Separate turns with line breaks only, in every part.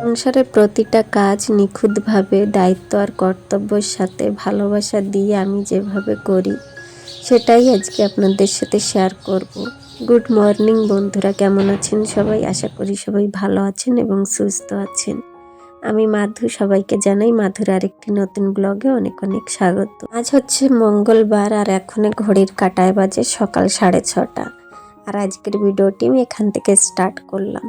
সংসারের প্রতিটা কাজ নিখুঁতভাবে দায়িত্ব আর কর্তব্যের সাথে ভালোবাসা দিয়ে আমি যেভাবে করি, সেটাই আজকে আপনাদের সাথে শেয়ার করব। গুড মর্নিং বন্ধুরা, কেমন আছেন সবাই? আশা করি সবাই ভালো আছেন এবং সুস্থ আছেন। আমি মাধু, সবাইকে জানাই মাধুর আরেকটি নতুন ব্লগে অনেক অনেক স্বাগত। আজ হচ্ছে মঙ্গলবার আর এখনে ঘড়ির কাটায় বাজে সকাল সাড়ে ছটা। আর আজকের ভিডিওটি আমি এখান থেকে স্টার্ট করলাম।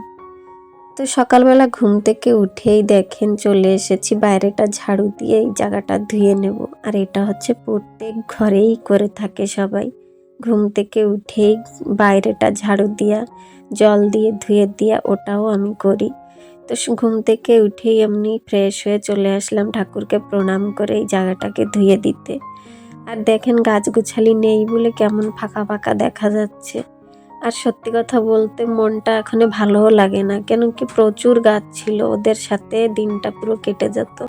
তো সকালবেলা ঘুম থেকে উঠেই দেখেন চলে এসেছি, বাইরেটা ঝাড়ু দিয়ে এই জায়গাটা ধুয়ে নেব। আর এটা হচ্ছে প্রত্যেক ঘরেই করে থাকে সবাই। ঘুম থেকে উঠেই বাইরেটা ঝাড়ু দিয়া, জল দিয়ে ধুয়ে দিয়া ওটাও আমি করি। তো ঘুম থেকে উঠেই এমনি ফ্রেশ হয়ে চলে আসলাম ঠাকুরকে প্রণাম করে এই জায়গাটাকে ধুয়ে দিতে। আর দেখেন গাছগুছালি নেই বলে কেমন ফাঁকা ফাঁকা দেখা যাচ্ছে। আর সত্যি কথা বলতে মনটা এখানে ভালোও লাগে না। কেন কি প্রচুর গাছ ছিল, ওদের সাথে দিনটা পুরো কেটে যেত।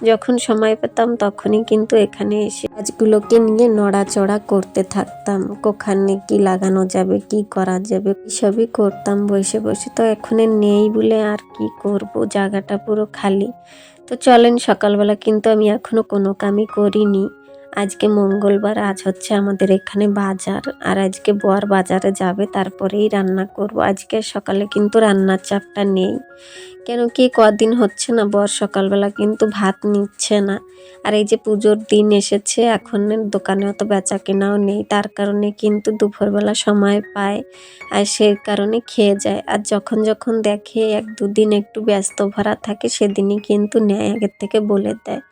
যখন সময় পেতাম তখনই কিন্তু এখানে এসে গাছগুলোকে নিয়ে নড়াচড়া করতে থাকতাম। কোখানে কি লাগানো যাবে, কি করা যাবে সবই করতাম বসে বসে। তো এখানে নেই বলে আর কি করব? জায়গাটা পুরো খালি। তো চলেন, সকালবেলা কিন্তু আমি এখনও কোনো কামই করিনি। আজকে মঙ্গলবার, আজ হচ্ছে আমাদের এখানে বাজার। আর আজকে বর বাজারে যাবে, তারপরেই রান্না করব। আজকে সকালে কিন্তু রান্নার চাপটা নেই। কেন কি কদিন হচ্ছে না, বর সকালবেলা কিন্তু ভাত নিচ্ছে না। আর এই যে পুজোর দিন এসেছে, এখন দোকানে অত বেচা কেনাও নেই। তার কারণে কিন্তু দুপুরবেলা সময় পায়, আর সে কারণে খেয়ে যায়। আর যখন যখন দেখে এক দুদিন একটু ব্যস্ত ভরা থাকে, সেদিনই কিন্তু নেয় আগের থেকে বলে দেয়।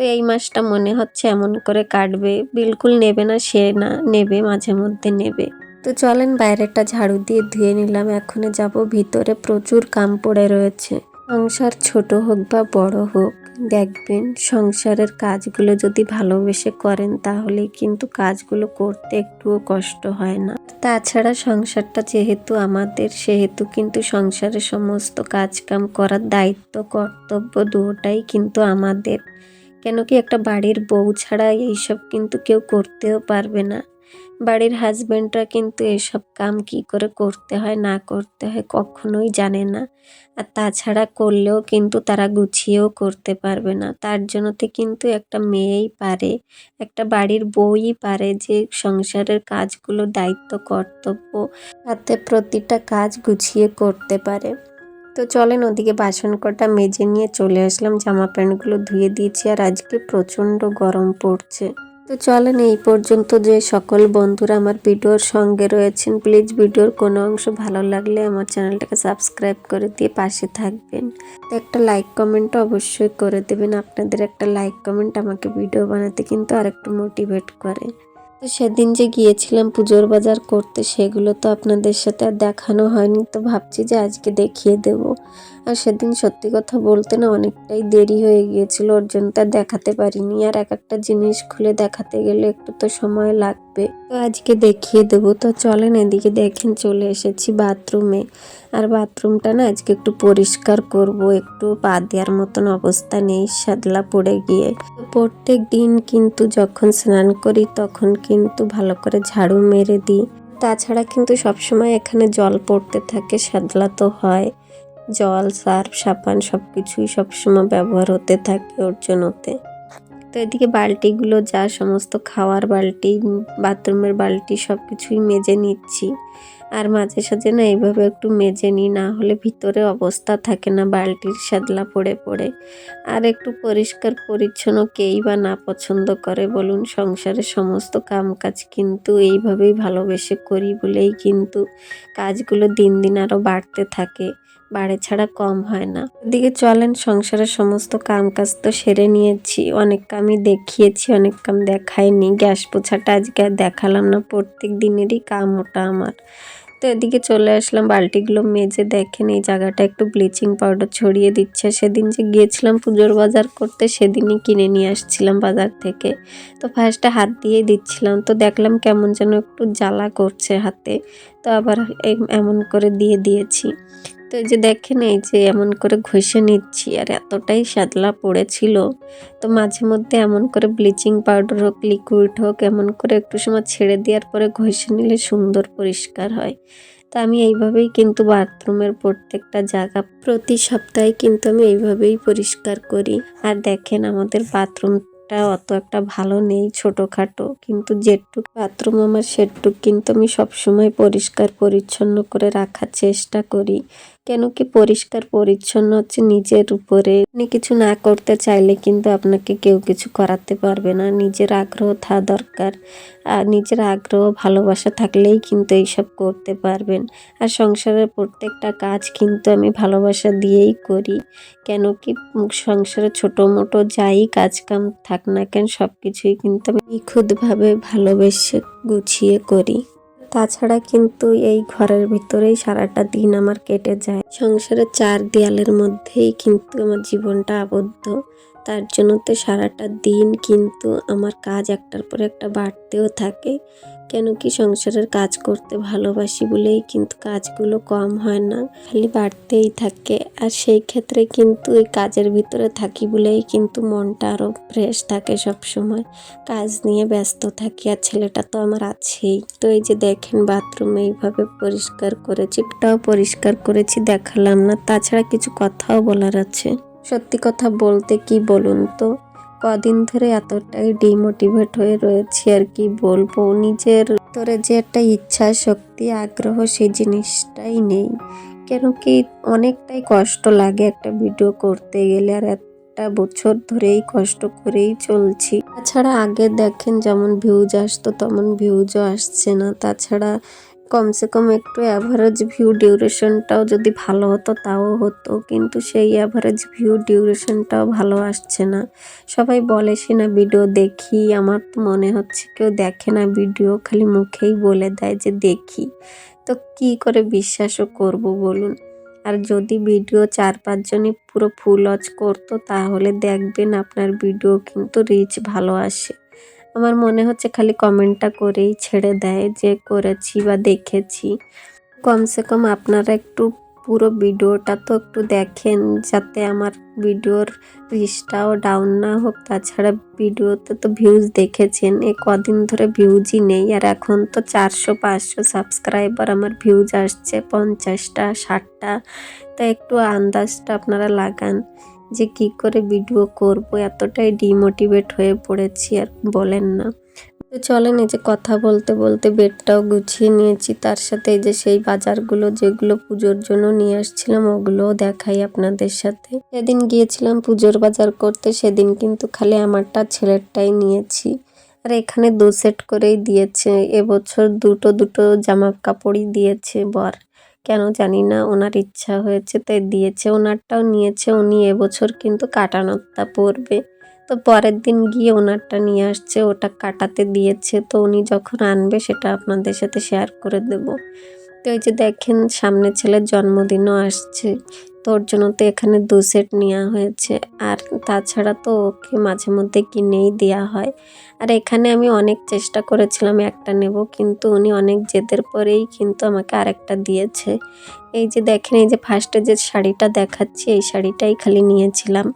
তো এই মাসটা মনে হচ্ছে এমন করে কাটবে। বিলকুল নেবে না, সে না নেবে, মাঝে মধ্যে নেবে। তো চলেন বাইরেটা ঝাড়ু দিয়ে ধুয়ে নিলাম। এখনে যাব, ভিতরে প্রচুর কাম পড়ে রয়েছে। সংসার ছোট হোক বা বড় হোক, দেখবেন সংসারের কাজগুলো যদি ভালোবেসে করেন তাহলে কিন্তু কাজগুলো করতে একটুও কষ্ট হয় না। তাছাড়া সংসারটা যেহেতু আমাদের, সেহেতু কিন্তু সংসারের সমস্ত কাজকাম করার দায়িত্ব, কর্তব্য দুটাই কিন্তু আমাদের। কেন কি একটা বাড়ির বউ ছাড়া এইসব কিন্তু কেউ করতেও পারবে না। বাড়ির হাজবেন্ডরা কিন্তু এসব কাম কি করে করতে হয়, না করতে হয় কখনোই জানে না। আর তাছাড়া করলেও কিন্তু তারা গুছিয়েও করতে পারবে না। তার জন্যতে কিন্তু একটা মেয়েই পারে, একটা বাড়ির বউই পারে যে সংসারের কাজগুলো দায়িত্ব, কর্তব্য তাতে প্রতিটা কাজ গুছিয়ে করতে পারে। তো চলেন ওদিকে বাসন কটা মেজে নিয়ে চলে আসলাম। জামা প্যান্টগুলো ধুয়ে দিয়েছি আর আজকে প্রচণ্ড গরম পড়ছে। তো চলেন এই পর্যন্ত যে সকল বন্ধুরা আমার ভিডিওর সঙ্গে রয়েছেন, প্লিজ ভিডিওর কোনো অংশ ভালো লাগলে আমার চ্যানেলটাকে সাবস্ক্রাইব করে দিয়ে পাশে থাকবেন। তো একটা লাইক কমেন্ট অবশ্যই করে দেবেন। আপনাদের একটা লাইক কমেন্ট আমাকে ভিডিও বানাতে কিন্তু আরেকটু মোটিভেট করে। তো সেদিন যে গিয়েছিলাম পুজোর বাজার করতে, সেগুলো তো আপনাদের সাথে আর দেখানো হয়নি। তো ভাবছি যে আজকে দেখিয়ে দেব। আর সেদিন সত্যি কথা বলতে না অনেকটাই দেরি হয়ে গিয়েছিল, ওর জন্য তা দেখাতে পারিনি। আর এক একটা জিনিস খুলে দেখাতে গেলে একটু তো সময় লাগবে। তো আজকে দেখিয়ে দেব। তো চলেন এদিকে দেখেন চলে এসেছি বাথরুমে। আর বাথরুমটা না আজকে একটু পরিষ্কার করব, একটু পা দেওয়ার মতন অবস্থা নেই সাদলা পড়ে গিয়ে। প্রত্যেক দিন কিন্তু যখন স্নান করি তখন কিন্তু ভালো করে ঝাড়ু মেরে দিই। তাছাড়া কিন্তু সবসময় এখানে জল পড়তে থাকে সাদলা তো হয়। জল, সার্ফ, সাবান সব কিছুই সবসময় ব্যবহার হতে থাকে ওর জন্যতে তো এদিকে বালতিগুলো যা সমস্ত খাওয়ার বালতি, বাথরুমের বালতি সব কিছুই মেজে নিচ্ছি। আর মাঝে সাঝে না এইভাবে একটু মেজে নিই, না হলে ভিতরে অবস্থা থাকে না, বালতির সাদলা পড়ে পড়ে। আর একটু পরিষ্কার পরিচ্ছন্ন কেই বা না পছন্দ করে বলুন, সংসারের সমস্ত কামকাজ কিন্তু এইভাবেই ভালোবেসে করি বলেই কিন্তু কাজগুলো দিন দিন আরও বাড়তে থাকে। বাড়ে ছাড়া কম হয় না। এদিকে চলেন, সংসারের সমস্ত কাম কাজ তো সেরে নিয়েছি। অনেক কামই দেখিয়েছি, অনেক কাম দেখাইনি। গ্যাস পোছাটা আজকে আর দেখালাম না, প্রত্যেক দিনেরই কাম ওটা আমার। তো এদিকে চলে আসলাম, বালতিগুলো মেজে দেখেন, এই জায়গাটা একটু ব্লিচিং পাউডার ছড়িয়ে দিচ্ছে। সেদিন যে গিয়েছিলাম পুজোর বাজার করতে, সেদিনই কিনে নিয়ে আসছিলাম বাজার থেকে। তো ফার্স্টে হাত দিয়ে দিচ্ছিলাম, তো দেখলাম কেমন যেন একটু জ্বালা করছে হাতে। তো আবার এমন করে দিয়ে দিয়েছি। তো এই যে দেখেন, এই যে এমন করে ঘষে নিচ্ছি আর এতটাই সাদলা পড়েছিল। তো মাঝে মধ্যে এমন করে ব্লিচিং পাউডার হোক, লিকুইড হোক, এমন করে একটু সময় ছেড়ে দেওয়ার পরে ঘষে নিলে সুন্দর পরিষ্কার হয়। তো আমি এইভাবেই কিন্তু বাথরুমের প্রত্যেকটা জায়গা প্রতি সপ্তাহে কিন্তু আমি এইভাবেই পরিষ্কার করি। আর দেখেন, আমাদের বাথরুমটা অত একটা ভালো নেই ছোটোখাটো। কিন্তু যেটুক বাথরুম আমার, সেটুক কিন্তু আমি সবসময় পরিষ্কার, পরিচ্ছন্ন করে রাখার চেষ্টা করি। কেন কি পরিষ্কার, পরিচ্ছন্ন হচ্ছে নিজের উপরে। আপনি কিছু না করতে চাইলে কিন্তু আপনাকে কেউ কিছু করাতে পারবে না। নিজের আগ্রহ থাকা দরকার। আর নিজের আগ্রহ, ভালোবাসা থাকলেই কিন্তু এইসব করতে পারবেন। আর সংসারের প্রত্যেকটা কাজ কিন্তু আমি ভালোবাসা দিয়েই করি। কেন কি সংসারে ছোটো মোটো যাই কাজ কাম থাক না কেন সব কিছুই কিন্তু আমি নিখুঁতভাবে ভালোবেসে গুছিয়ে করি। তাছাড়া কিন্তু এই ঘরের ভিতরেই সারাটা দিন আমার কেটে যায়। সংসারের চার দেয়ালের মধ্যেই কিন্তু আমার জীবনটা আবদ্ধ। তার জন্য তো সারাটা দিন কিন্তু আমার কাজ একটার পর একটা বাড়তেও থাকে। কেন কি সংসারের কাজ করতে ভালোবাসি বলেই কিন্তু কাজগুলো কম হয় না, খালি বাড়তেই থাকে। আর সেই ক্ষেত্রে কিন্তু এই কাজের ভিতরে থাকি বলেই কিন্তু মনটা আরও ফ্রেশ থাকে সব সময় কাজ নিয়ে ব্যস্ত থাকি আর ছেলেটা তো আমার আছেই। তো এই যে দেখেন বাথরুম এইভাবে পরিষ্কার করেছি এটাও পরিষ্কার করেছি, দেখালাম না। তাছাড়া কিছু কথাও বলার আছে। সত্যি কথা বলতে কি বলুন তো? কদিন ধরে এতটাই ডিমোটিভেট হয়ে রয়েছি আর কি বলব। নিজের ভিতরে যে একটা ইচ্ছা, শক্তি, আগ্রহ সেই জিনিসটাই নেই। কেন কি অনেকটাই কষ্ট লাগে একটা ভিডিও করতে গেলে আর একটা বছর ধরেই কষ্ট করেই চলছি। তাছাড়া আগে দেখেন যেমন ভিউজ আসতো, তেমন ভিউজও আসছে না। তাছাড়া কমসে কম একটু অ্যাভারেজ ভিউ ডিউরেশনটাও যদি ভালো হতো, তাও হতো। কিন্তু সেই অ্যাভারেজ ভিউ ডিউরেশনটাও ভালো আসছে না। সবাই বলে, সে না ভিডিও দেখি। আমার তো মনে হচ্ছে কেউ দেখে না ভিডিও খালি মুখেই বলে দেয় যে দেখি। তো কি করে বিশ্বাসও করব বলুন? আর যদি ভিডিও চার পাঁচজনই পুরো ফুল ওয়াচ করতো, তাহলে দেখবেন আপনার ভিডিও কিন্তু রিচ ভালো আসে। আমার মনে হচ্ছে খালি কমেন্টটা করেই ছেড়ে দেয় যে করেছি বা দেখেছি। কমসে কম আপনারা একটু পুরো ভিডিওটা তো একটু দেখেন যাতে আমার ভিডিওর রিচটাও ডাউন না হোক। তাছাড়া ভিডিওতে তো ভিউজ দেখেছেন, এ কদিন ধরে ভিউজই নেই। আর এখন তো চারশো, পাঁচশো সাবস্ক্রাইবার আমার ভিউজ আসছে পঞ্চাশটা, ষাটটা। তো একটু আন্দাজটা আপনারা লাগান। যে কি করে ভিডিও করব, এতটাই ডিমোটিভেট হয়ে পড়েছি আর বলেন না। তো চলেন এই যে কথা বলতে বলতে বেডটাও গুছিয়ে নিয়েছি, তার সাথে এই যে সেই বাজারগুলো যেগুলো পুজোর জন্য নিয়ে আসছিলাম, ওগুলোও দেখাই আপনাদের সাথে। সেদিন গিয়েছিলাম পুজোর বাজার করতে, সেদিন কিন্তু খালি আমারটা ছেলেরটাই নিয়েছি। আর এখানে দু সেট করেই দিয়েছে, এবছর দুটো দুটো জামা কাপড়ই দিয়েছে বর। কেন জানি না, ওনার ইচ্ছা হয়েছে তাই দিয়েছে, ওনারটাও নিয়েছে, উনি এবছর কিন্তু কাটানোরটা পড়বে। তো পরের দিন গিয়ে ওনারটা নিয়ে আসছে, ওটা কাটাতে দিয়েছে, তো উনি যখন আনবে সেটা আপনাদের সাথে শেয়ার করে দেব। তো এই যে দেখেন, সামনে ছেলের জন্মদিনও আসছে। তোর জন্য তো এখানে দু সেট নেওয়া হয়েছে। আর তাছাড়া তো ওকে মাঝে মধ্যে কিনেই দেওয়া হয়। আর এখানে আমি অনেক চেষ্টা করেছিলাম একটা নেব, কিন্তু উনি অনেক জেদের পরেই কিন্তু আমাকে আরেকটা দিয়েছে। এই যে দেখেন, এই যে ফার্স্টে যে শাড়িটা দেখাচ্ছি, এই শাড়িটাই খালি নিয়েছিলাম।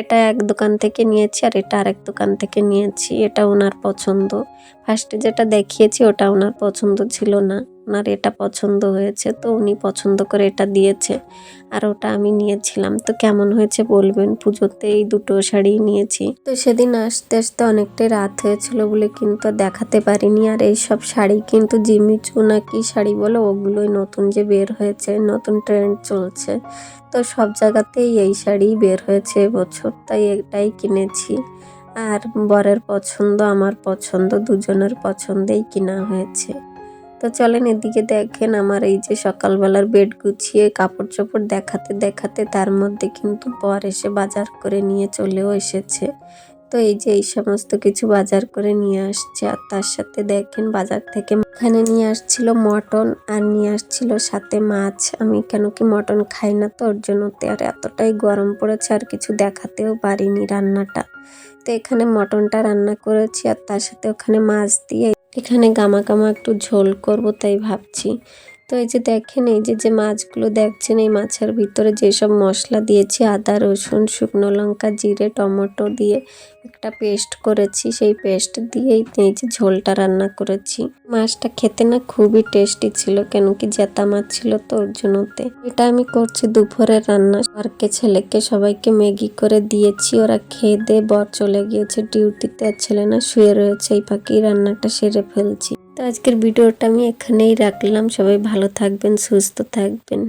এটা এক দোকান থেকে নিয়েছি আর এটা আরেক দোকান থেকে নিয়েছি। এটা ওনার পছন্দ। ফার্স্টে যেটা দেখিয়েছি, ওটা ওনার পছন্দ ছিল না। ওনার এটা পছন্দ হয়েছে, তো উনি পছন্দ করে এটা দিয়েছে। আর ওটা আমি নিয়েছিলাম, তো কেমন হয়েছে বলবেন? পুজোতে এই দুটো শাড়ি নিয়েছি। তো সেদিন আসতে আসতে অনেকটাই রাত হয়েছিল বলে কিন্তু দেখাতে পারিনি। আর এই সব শাড়ি কিন্তু জিমিচু না কি শাড়ি বলো ওগুলোই নতুন যে বের হয়েছে, নতুন ট্রেন্ড চলছে। তো সব জায়গাতেই এই শাড়ি বের হয়েছে এবছর, তাই এটাই কিনেছি। আর বরের পছন্দ, আমার পছন্দ, দুজনের পছন্দেই কিনা হয়েছে। তো চলেন এদিকে দেখেন আমার এই যে সকালবেলার বেড গুছিয়ে কাপড় চোপড় দেখাতে দেখাতে তার মধ্যে কিন্তু বর এসে বাজার করে নিয়ে চলেও এসেছে। তো এই যে এই সমস্ত কিছু বাজার করে নিয়ে আসছে আর তার সাথে দেখেন বাজার থেকে এখানে নিয়ে আসছিল মটন আর নিয়ে আসছিল সাথে মাছ। আমি কেন কি মটন খাই না তো? ওর জন্য আর এতটাই গরম পড়েছে, আর কিছু দেখাতেও পারিনি রান্নাটা। তো এখানে মটনটা রান্না করেছি আর তার সাথে ওখানে মাছ দিয়ে এখানে গামা গামা একটু ঝোল করব তাই ভাবছি। তো এই যে দেখেন, এই যে যে মাছগুলো দেখছেন, এই মাছের ভিতরে যেসব মশলা দিয়েছি, আদা, রসুন, শুকনো লঙ্কা, জিরে, টমেটো দিয়ে একটা পেস্ট করেছি। সেই পেস্ট দিয়েই এই যে ঝোলটা রান্না করেছি। মাছটা খেতে না খুবই টেস্টি ছিল, কেন কি জেতা মাছ ছিল তো ওর জন্যতে। এটা আমি করছি দুপুরের রান্না। পার্কে ছেলেকে সবাইকে ম্যাগি করে দিয়েছি। ওরা খেয়ে দিয়ে বর চলে গিয়েছে ডিউটিতে। আর ছেলে না শুয়ে রয়েছে, এই পাখি রান্নাটা সেরে ফেলছি। আজকের ভিডিওটা আমি এখানেই রাখলাম। সবাই ভালো থাকবেন সুস্থ থাকবেন।